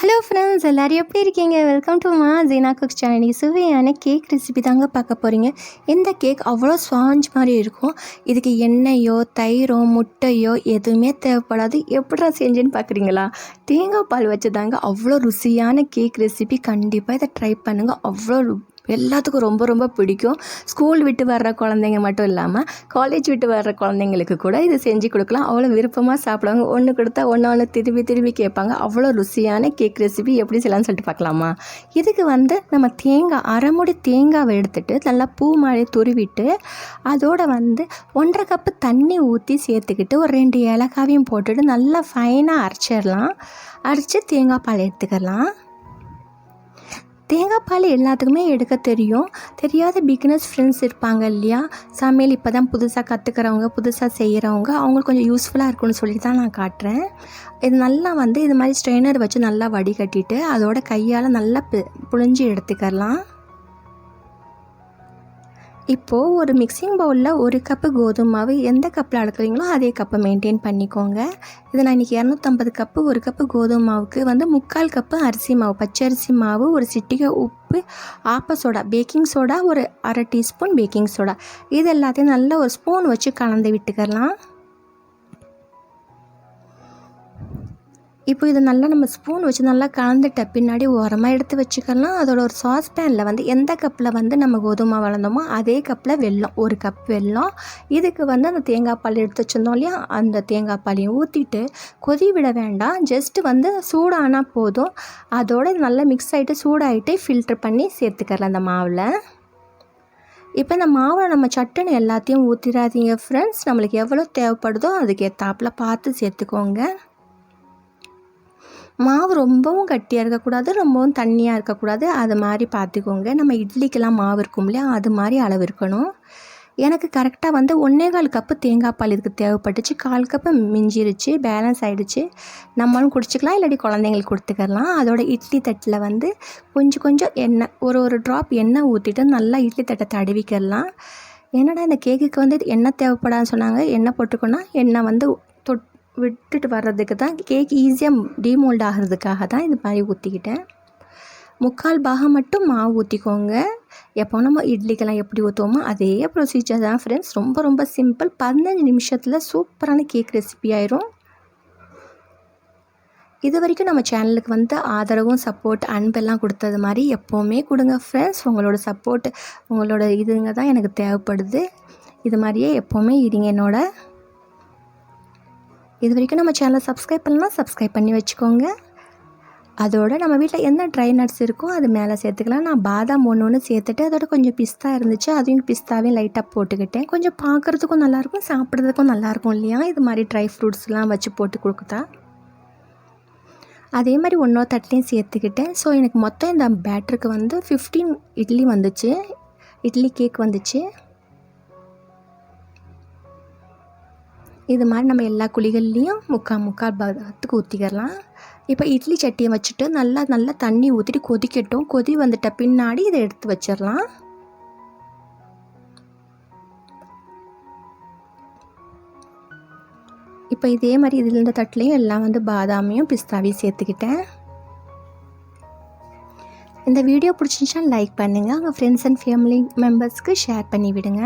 Hello friends எல்லோரும் எப்படி இருக்கீங்க? Welcome to Maa Jeena cooks channel சுவையான கேக் ரெசிபி தாங்க பார்க்க போகிறீங்க இந்த கேக் அவ்வளோ ஸ்பாஞ்ச் மாதிரி இருக்கும்? இதுக்கு எண்ணெயோ தயிரோ முட்டையோ எதுவுமே தேவைப்படாது. எப்படிடா செஞ்சேன்னு பார்க்குறீங்களா? தேங்காய் பால் வச்சு தாங்க அவ்வளோ ருசியான கேக் ரெசிபி கண்டிப்பாக இதை ட்ரை பண்ணுங்கள் அவ்வளோ எல்லாத்துக்கும் ரொம்ப ரொம்ப பிடிக்கும். ஸ்கூல் விட்டு வர்ற குழந்தைங்க மட்டும் இல்லாமல் காலேஜ் விட்டு வர்ற குழந்தைங்களுக்கு கூட இது செஞ்சு கொடுக்கலாம். அவ்வளோ விருப்பமாக சாப்பிடுவாங்க. ஒன்று கொடுத்தா ஒன்று ஒன்று திரும்பி திரும்பி கேட்பாங்க. அவ்வளோ ருசியான கேக் ரெசிபி எப்படி செய்யலாம்னு சொல்லிட்டு பார்க்கலாமா? இதுக்கு வந்து நம்ம தேங்காய் அரைமுடி தேங்காவை எடுத்துட்டு நல்லா பூ மாதிரி துருவிட்டு அதோட வந்து ஒன்றரை கப்பு தண்ணி ஊற்றி சேர்த்துக்கிட்டு ஒரு ரெண்டு ஏலக்காவையும் போட்டுட்டு நல்லா ஃபைனாக அரைச்சிடலாம். அரைச்சி தேங்காய் பால் எடுத்துக்கலாம். தேங்காய் பால் எல்லாத்துக்குமே எடுக்க தெரியும். தெரியாத பிகினர்ஸ் ஃப்ரெண்ட்ஸ் இருப்பாங்க இல்லையா? சமையல் இப்போ தான் புதுசாக கற்றுக்கிறவங்க புதுசாக செய்கிறவங்க அவங்களுக்கு கொஞ்சம் யூஸ்ஃபுல்லாக இருக்கும்னு சொல்லி தான் நான் காட்டுறேன். இது நல்லா வந்து இது மாதிரி ஸ்ட்ரெயினர் வச்சு நல்லா வடிகட்டிட்டு அதோட கையால் நல்லா பி- புழிஞ்சு எடுத்துக்கலாம் இப்போது ஒரு மிக்சிங் பவுலில் ஒரு கப்பு கோதுமை மாவு எந்த கப்பில் அளக்குறீங்களோ அதே கப்பை மெயின்டைன் பண்ணிக்கோங்க. இது நான் இன்றைக்கி இரநூத்தம்பது கப்பு ஒரு கப்பு கோதுமை மாவுக்கு வந்து முக்கால் கப்பு அரிசி மாவு பச்சரிசி மாவு ஒரு சிட்டிகை உப்பு ஆப்ப சோடா பேக்கிங் சோடா ஒரு அரை டீஸ்பூன் பேக்கிங் சோடா இது எல்லாத்தையும் நல்லா ஒரு ஸ்பூன் வச்சு கலந்து விட்டுக்கலாம். இப்போ இது நல்லா நம்ம ஸ்பூன் வச்சு நல்லா கலந்துட்ட பின்னாடி ஓரமாக எடுத்து வச்சுக்கலாம். அதோட ஒரு சாஸ் பேனில் வந்து எந்த கப்பில் வந்து நம்ம கோதுமை வளர்ந்தோமோ அதே கப்பில் வெல்லம் ஒரு கப் வெல்லம். இதுக்கு வந்து அந்த தேங்காய் பால் எடுத்து வச்சுருந்தோம் இல்லையா? அந்த தேங்காய் பாலையும் ஊற்றிட்டு கொதி விட வேண்டாம். ஜஸ்ட்டு வந்து சூடானா போதும். அதோட நல்லா மிக்ஸ் ஆகிட்டு சூடாகிட்டு ஃபில்டர் பண்ணி சேர்த்துக்கலாம் அந்த மாவில். இப்போ இந்த மாவை நம்ம சட்டுன்னு எல்லாத்தையும் ஊற்றிடாதீங்க ஃப்ரெண்ட்ஸ் நம்மளுக்கு எவ்வளோ தேவைப்படுதோ அதுக்கு ஏற்றாப்புல பார்த்து சேர்த்துக்கோங்க. மாவு ரொம்பவும் கட்டியாக இருக்கக்கூடாது ரொம்பவும் தண்ணியாக இருக்கக்கூடாது. அது மாதிரி பார்த்துக்கோங்க. நம்ம இட்லிக்கெல்லாம் மாவு இருக்கும் இல்லையா? அது மாதிரி அளவு இருக்கணும். எனக்கு கரெக்டாக வந்து ஒன்றே கால் கப்பு தேங்காய் பால் இதுக்கு தேவைப்பட்டுச்சு. கால் கப்பு மிஞ்சிருச்சு பேலன்ஸ் ஆகிடுச்சு நம்மளும் குடிச்சிக்கலாம் இல்லாட்டி குழந்தைங்களுக்கு கொடுத்துக்கலாம். அதோட இட்லி தட்டில் வந்து கொஞ்சம் கொஞ்சம் எண்ணெய் ஒரு ஒரு ட்ராப் எண்ணெய் ஊற்றிட்டு நல்லா இட்லி தட்டை தடவிக்கலாம். என்னடா இந்த கேக்குக்கு வந்து எண்ணெய் தேவைப்படாதுன்னு சொன்னாங்க? எண்ணெய் போட்டுக்கோன்னா எண்ணெய் வந்து விட்டுட்டு வர்றதுக்கு தான் கேக் ஈஸியாக டீமோல்ட் ஆகிறதுக்காக தான் இது மாதிரி ஊற்றிக்கிட்டேன் முக்கால் பாகம் மட்டும் மாவு ஊற்றிக்கோங்க எப்போ நம்ம இட்லிக்கெல்லாம் எப்படி ஊற்றுவோமோ அதே ப்ரொசீஜர் தான் ஃப்ரெண்ட்ஸ் ரொம்ப ரொம்ப சிம்பிள் பதினஞ்சு நிமிஷத்தில் சூப்பரான கேக் ரெசிபி ஆயிரும். இது வரைக்கும் நம்ம சேனலுக்கு வந்து ஆதரவும் சப்போர்ட் அன்பெல்லாம் கொடுத்தது மாதிரி எப்போவுமே கொடுங்க ஃப்ரெண்ட்ஸ் உங்களோட சப்போர்ட் உங்களோட இதுங்க தான் எனக்கு தேவைப்படுது. இது மாதிரியே எப்போவுமே இருங்க என்னோட. இது வரைக்கும் நம்ம சேனலை சப்ஸ்கிரைப் பண்ணலாம் சப்ஸ்கிரைப் பண்ணி வச்சுக்கோங்க. அதோட நம்ம வீட்டில் என்ன ட்ரை நட்ஸ் இருக்கோ அது மேலே சேர்த்துக்கலாம். நான் பாதாம் ஒன்று ஒன்று சேர்த்துட்டு அதோட கொஞ்சம் பிஸ்தா இருந்துச்சு. அதையும் பிஸ்தாவையும் லைட்டாக போட்டுக்கிட்டேன். கொஞ்சம் பார்க்குறதுக்கும் நல்லாயிருக்கும் சாப்பிட்றதுக்கும் நல்லாயிருக்கும் இல்லையா? இது மாதிரி ட்ரை ஃப்ரூட்ஸ்லாம் வச்சு போட்டு கொடுக்குதா அதே மாதிரி ஒன்றோ தட்டிலையும் சேர்த்துக்கிட்டேன். ஸோ எனக்கு மொத்தம் இந்த பேட்டருக்கு வந்து ஃபிஃப்டீன் இட்லி வந்துச்சு. இட்லி கேக் வந்துச்சு. இது மாதிரி நம்ம எல்லா குழிகள்லேயும் முக்கால் முக்கால் பாகத்துக்கு ஊற்றிக்கிறலாம் இப்போ இட்லி சட்டியை வச்சுட்டு நல்லா நல்லா தண்ணி ஊற்றிட்டு கொதிக்கட்டும். கொதி வந்துட்ட பின்னாடி இதை எடுத்து வச்சிடலாம். இப்போ இதே மாதிரி இதில் இருந்த தட்டுலேயும் எல்லாம் வந்து பாதாமையும் பிஸ்தாவையும் சேர்த்துக்கிட்டேன். இந்த வீடியோ பிடிச்சிருந்துச்சா லைக் பண்ணுங்கள் உங்கள் ஃப்ரெண்ட்ஸ் அண்ட் ஃபேமிலி மெம்பர்ஸ்க்கு ஷேர் பண்ணி விடுங்க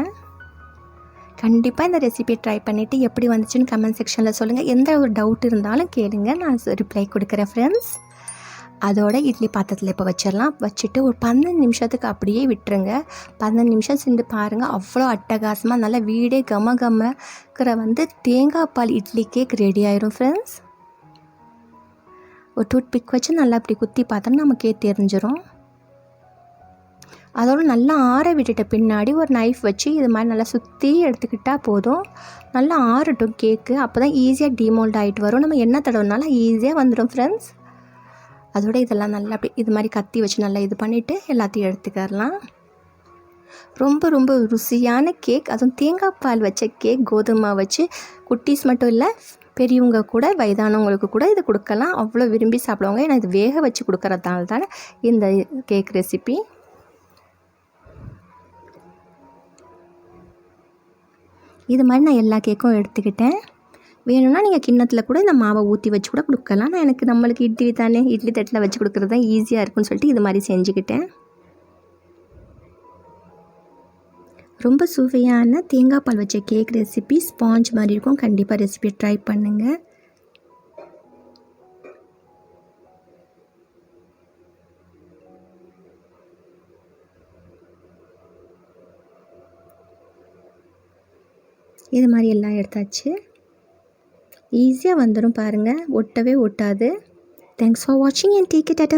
கண்டிப்பாக இந்த ரெசிபி ட்ரை பண்ணிவிட்டு எப்படி வந்துச்சுன்னு கமெண்ட் செக்ஷனில் சொல்லுங்கள் எந்த ஒரு டவுட் இருந்தாலும் கேளுங்க. நான் ரிப்ளை கொடுக்குறேன் ஃப்ரெண்ட்ஸ் அதோட இட்லி பாத்திரத்தில் இப்போ வச்சிடலாம். வச்சுட்டு ஒரு பன்னெண்டு நிமிஷத்துக்கு அப்படியே விட்டுருங்க. பன்னெண்டு நிமிஷம் சென்று பாருங்கள் அவ்வளோ அட்டகாசமாக நல்லா வீடே கம கமக்கிற வந்து தேங்காய் பால் இட்லி கேக் ரெடி ஆயிரும் ஃப்ரெண்ட்ஸ் ஒரு டூத் பிக் வச்சு நல்லா அப்படி குத்தி பார்த்தோம்னா நமக்கே தெரிஞ்சிடும் அதோட நல்லா ஆற விட்டுட்ட. பின்னாடி ஒரு நைஃப் வச்சு இது மாதிரி நல்லா சுற்றி எடுத்துக்கிட்டால் போதும். நல்லா ஆறட்டும் கேக்கு அப்போ தான் ஈஸியாக டீமோல்ட் ஆகிட்டு வரும். நம்ம என்ன தடவைனாலும் ஈஸியாக வந்துடும் ஃப்ரெண்ட்ஸ் அதோட இதெல்லாம் நல்லா அப்படி இது மாதிரி கத்தி வச்சு நல்லா இது பண்ணிவிட்டு எல்லாத்தையும் எடுத்துக்கரலாம் ரொம்ப ரொம்ப ருசியான கேக் அதுவும் தேங்காய் பால் வச்ச கேக் கோதுமை வச்சு. குட்டீஸ் மட்டும் இல்லை பெரியவங்க கூட வயதானவங்களுக்கு கூட இது கொடுக்கலாம். அவ்வளோ விரும்பி சாப்பிடுவாங்க. ஏன்னா இது வேக வச்சு கொடுக்குறதுனால தானே இந்த கேக் ரெசிபி இது மாதிரி நான் எல்லா கேக்கும் எடுத்துக்கிட்டேன். வேணும்னா நீங்கள் கிண்ணத்தில் கூட இந்த மாவை ஊற்றி வச்சு கூட கொடுக்கலாம். நான் எனக்கு நம்மளுக்கு இட்லி தானே இட்லி தட்டில் வச்சு கொடுக்குறது தான் ஈஸியாக இருக்கும்னு சொல்லிட்டு இது மாதிரி செஞ்சுக்கிட்டேன். ரொம்ப சுவையான தேங்காய் பால் வச்ச கேக் ரெசிபி ஸ்பாஞ்ச் மாதிரி இருக்கும். கண்டிப்பாக ரெசிபியை ட்ரை பண்ணுங்கள் இது மாதிரி எல்லாம் எடுத்தாச்சு. ஈஸியாக வந்துடும் பாருங்கள் ஒட்டவே ஒட்டாது. தேங்க்ஸ் ஃபார் வாட்சிங் அண்ட் டேக் இட் அட்